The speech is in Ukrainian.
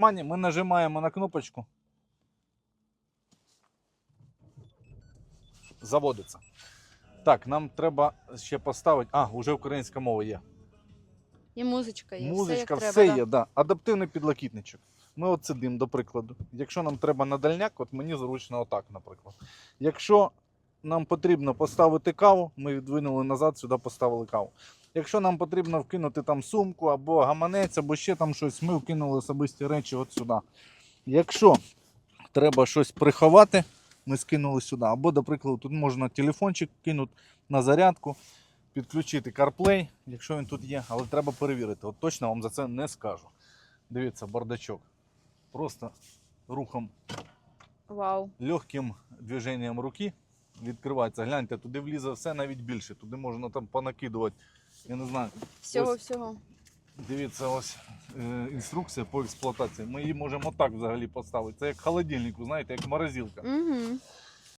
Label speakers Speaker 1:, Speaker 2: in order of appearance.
Speaker 1: Мані, ми нажимаємо на кнопочку. Заводиться. Так, нам треба ще поставити. А, вже українська мова є.
Speaker 2: І музичка є.
Speaker 1: Музичка,
Speaker 2: все, як
Speaker 1: все
Speaker 2: треба,
Speaker 1: є, да. Адаптивний підлокітничок. Ми от сидимо, до прикладу. Якщо нам треба на дальняк, от мені зручно отак, наприклад. Якщо нам потрібно поставити каву, ми відвинули назад, сюди поставили каву. Якщо нам потрібно вкинути там сумку або гаманець, або ще там щось, ми вкинули особисті речі от сюди. Якщо треба щось приховати, ми скинули сюди. Або, до прикладу, тут можна телефончик кинути на зарядку, підключити CarPlay, якщо він тут є, але треба перевірити. От точно вам за це не скажу. Дивіться, бардачок. Просто рухом,
Speaker 2: Вау.
Speaker 1: легким движенням руки відкривається. Гляньте, туди влізе все навіть більше. Туди можна там понакидувати. Я не знаю.
Speaker 2: Всього,
Speaker 1: Ось.
Speaker 2: всього.
Speaker 1: Дивіться, ось е, інструкція по експлуатації. Ми її можемо так взагалі поставити. Це як холодильник, знаєте, як морозилка.
Speaker 2: Угу.